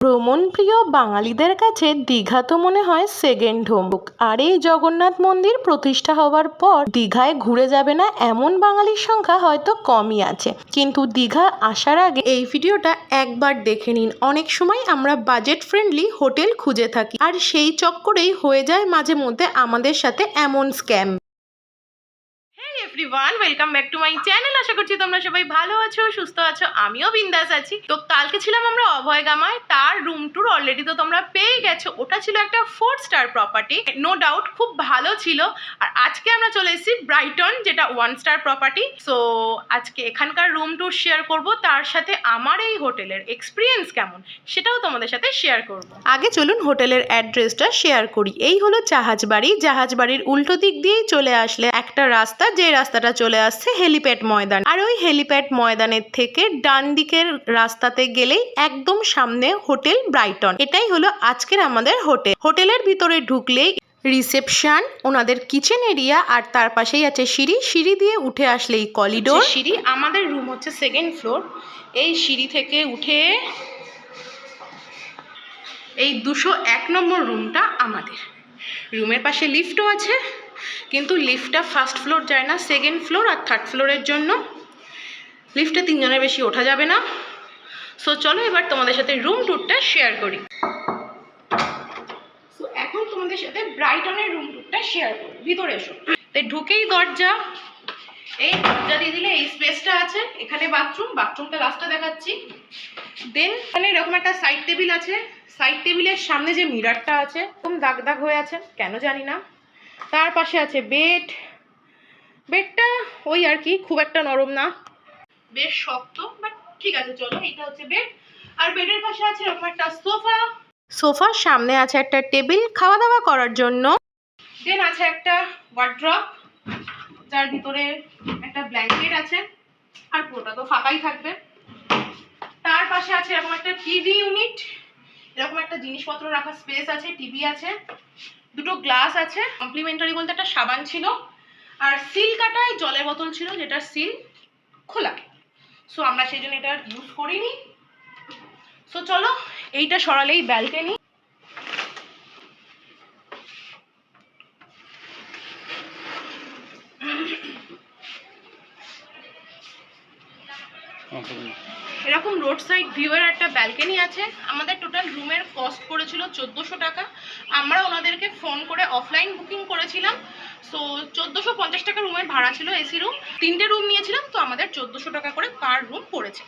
ভ্রমণপ্রিয় বাঙালিদের কাছে দীঘা তো মনে হয় সেকেন্ড হোম আর এই জগন্নাথ মন্দির প্রতিষ্ঠা হওয়ার পর দীঘায় ঘুরে যাবে না এমন বাঙালির সংখ্যা হয়তো কমই আছে। কিন্তু দীঘা আসার আগে এই ভিডিওটা একবার দেখে নিন। অনেক সময় আমরা বাজেট ফ্রেন্ডলি হোটেল খুঁজে থাকি। আর সেই চক্করেই হয়ে যায় মাঝে মধ্যে আমাদের সাথে এমন scam everyone welcome back to my channel আশা করছি তোমরা সবাই ভালো আছো, সুস্থ আছো, আমিও বিন্দাস আছি। তো কালকে ছিলাম আমরা অভয় গামায়, তার রুম টুর অলরেডি তো তোমরা পেয়ে গেছো। ওটা ছিল একটা four star property no doubt খুব ভালো ছিল। আর আজকে আমরা চলে এসেছি ব্রাইটন যেটা ওয়ান স্টার প্রপার্টি সো আজকে এখানকার রুম টুর শেয়ার করব, তার সাথে আমার এই হোটেলের এক্সপিরিয়েন্স কেমন, সেটাও তোমাদের সাথে শেয়ার করব। আগে চলুন হোটেলের অ্যাড্রেসটা শেয়ার করি। এই হলো জাহাজ বাড়ি জাহাজ বাড়ির উল্টো দিক দিয়েই চলে আসলে একটা রাস্তা, যে রাস্তাটা চলে আসছে হেলিপ্যাড ময়দান। আর ওই হেলিপ্যাড ময়দানের থেকে ডান দিকের রাস্তাতে গেলেই একদম সামনে হোটেল ব্রাইটন। এটাই হলো আজকের আমাদের হোটেল। হোটেলের ভিতরে ঢুকলেই রিসেপশন, ওনাদের কিচেন এরিয়া, আর তার পাশেই আছে সিঁড়ি। সিঁড়ি দিয়ে উঠে আসলেই কলিডোর। সিঁড়ি, আমাদের রুম হচ্ছে সেকেন্ড ফ্লোর। এই সিঁড়ি থেকে উঠে এই দুশো এক নম্বর রুমটা আমাদের। রুমের পাশে লিফটও আছে। কিন্তু লিফটটা ফার্স্ট ফ্লোর যায় না সেকেন্ড ফ্লোর আর থার্ড ফ্লোরের জন্য লিফটে তিনজনের বেশি ওঠা যাবে না। সো চলো এবার তোমাদের সাথে রুম ট্যুরটা শেয়ার করি। সো এখন তোমাদের সাথে ব্রাইটনের রুম ট্যুরটা শেয়ার করি ভিতরে এসো। তাই ঢুকেই দরজা। এই দরজা দিয়ে দিলে এই স্পেসটা আছে। এখানে বাথরুম বাথরুমটা লাস্টটা দেখাচ্ছি। দেন এখানে এরকম একটা সাইড টেবিল আছে। সাইড টেবিলের সামনে যে মিরারটা আছে, একদম দাগ দাগ হয়ে আছে, কেন জানি না। তার পাশে আছে বেড। বেডটা ওই আর কি, খুব একটা নরম না। বেশ শক্ত বাট ঠিক আছে, চলো, এটা হচ্ছে বেড। আর বেডের পাশে আছে এরকম একটা সোফা। সোফার সামনে আছে একটা টেবিল খাওয়া দাওয়া করার জন্য। দেন আছে একটা ওয়ার্ড্রপ যার ভিতরে একটা ব্ল্যাঙ্কেট আছে, আর পুরোটা তো ফাঁকাই থাকবে। তার পাশে আছে এরকম একটা টিভি ইউনিট এরকম একটা জিনিসপত্র রাখার স্পেস আছে টিভি আছে। দুটো গ্লাস আছে কমপ্লিমেন্টারি বলতে একটা সাবান ছিল, আর সিল কাটায় জলের বোতল ছিল, যেটা সিল খোলা। সো আমরা সেই জন্য এটা ইউজ করিনি। সো চলো, এইটা সরালেই ব্যালকনি এরকম রোড সাইড ভিউয়ের একটা ব্যালকনি আছে। আমাদের টোটাল রুমের কস্ট করেছিল চোদ্দোশো টাকা। আমরা ওনাদেরকে ফোন করে অফলাইন বুকিং করেছিলাম। সো চোদ্দোশো পঞ্চাশ টাকা রুমের ভাড়া ছিল এসি রুম তিনটে রুম নিয়েছিলাম, তো আমাদের চোদ্দোশো টাকা করে পার রুম পড়েছে।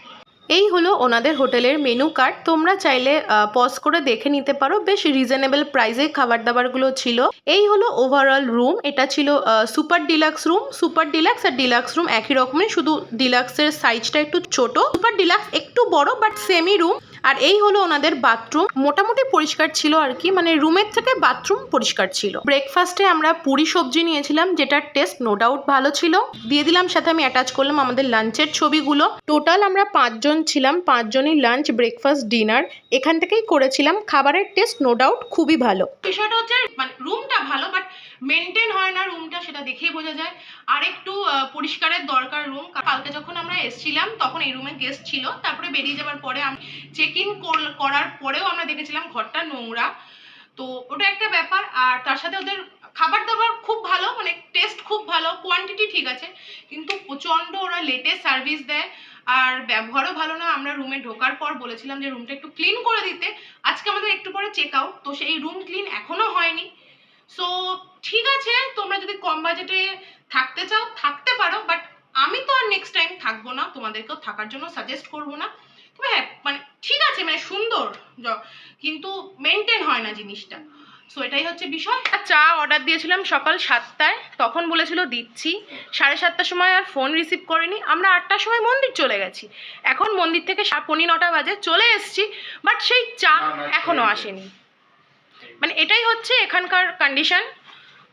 এই হলো ওনাদের হোটেলের মেনু কার্ড তোমরা চাইলে পজ করে দেখে নিতে পারো। বেশ রিজনেবল প্রাইসে খাবার দাবারগুলো ছিল। এই হলো ওভারঅল রুম এটা ছিল super deluxe room super deluxe আর ডিলাক্স রুম একই রকমের। শুধু ডিলাক্সের সাইজটা একটু ছোট। সুপার ডিলাক্স একটু বড় বাট সেমি রুম আর এই হলো ওনাদের বাথরুম। মোটামুটি পরিষ্কার ছিল আর কি মানে রুমের থেকে বাথরুম পরিষ্কার ছিল। ব্রেকফাস্টে আমরা পুরি সবজি নিয়েছিলাম, যেটার টেস্ট নো ডাউট ভালো ছিল। দিয়ে দিলাম, সাথে আমি অ্যাটাচ করলাম আমাদের লাঞ্চের ছবিগুলো। টোটাল আমরা পাঁচজন ছিলাম, পাঁচজনই লাঞ্চ ব্রেকফাস্ট ডিনার এখান থেকেই করেছিলাম। খাবারের টেস্ট নো ডাউট খুবই ভালো। বিষয়টা হচ্ছে মানে রুমটা ভালো বাট মেনটেন হয় না রুমটা সেটা দেখেই বোঝা যায়। আর একটু পরিষ্কারের দরকার রুম কালকে যখন আমরা এসেছিলাম, তখন এই রুমে গেস্ট ছিল। তারপরে বেরিয়ে যাওয়ার পরে আমি চেক ইন করার পরেও আমরা দেখেছিলাম ঘরটা নোংরা। তো ওটা একটা ব্যাপার, আর তার সাথে ওদের খাবার দাবার খুব ভালো মানে টেস্ট খুব ভালো কোয়ান্টিটি ঠিক আছে, কিন্তু প্রচণ্ড ওরা লেটে সার্ভিস দেয়, আর ব্যবহারও ভালো না। আমরা রুমে ঢোকার পর বলেছিলাম যে রুমটা একটু ক্লিন করে দিতে। আজকে আমাদের একটু পরে চেক আউট তো সেই রুম ক্লিন এখনও হয়নি। সো ঠিক আছে, তোমরা যদি কম বাজেটে থাকতে চাও, থাকতে পারো বাট আমি তো আর নেক্সট টাইম থাকব না, তোমাদেরকেও থাকার জন্য সাজেস্ট করব না তবে হ্যাঁ মানে ঠিক আছে মানে সুন্দর কিন্তু মেনটেন হয় না জিনিসটা। সো এটাই হচ্ছে বিষয়। আর চা অর্ডার দিয়েছিলাম সকাল সাতটায় তখন বলেছিল দিচ্ছি। সাড়ে সাতটার সময় আর ফোন রিসিভ করেনি। আমরা আটটার সময় মন্দির চলে গেছি। এখন মন্দির থেকে সা- পৌনে নটা বাজে চলে এসেছি বাট সেই চা এখনও আসেনি। মানে এটাই হচ্ছে এখানকার কন্ডিশন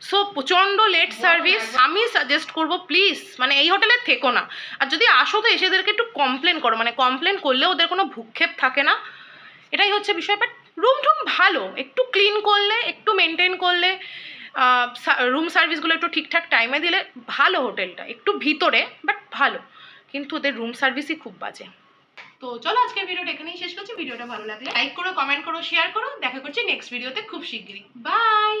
সো প্রচণ্ড লেট সার্ভিস আমি সাজেস্ট করব প্লিজ মানে এই হোটেলে থেকো না। আর যদি আসো তো এসে এদেরকে একটু কমপ্লেন করো। মানে কমপ্লেন করলে ওদের কোনো ভূক্ষেপ থাকে না। এটাই হচ্ছে বিষয় বাট রুম টুম ভালো। একটু ক্লিন করলে, একটু মেনটেন করলে রুম সার্ভিসগুলো একটু ঠিকঠাক টাইমে দিলে ভালো হোটেলটা। একটু ভিতরে বাট ভালো। কিন্তু ওদের রুম সার্ভিসই খুব বাজে। তো চলো আজকের ভিডিওটা এখানেই শেষ করছি। ভিডিওটা ভালো লাগলে লাইক করো কমেন্ট করো শেয়ার করো। দেখা করছি নেক্সট ভিডিওতে খুব শিগগিরই। বাই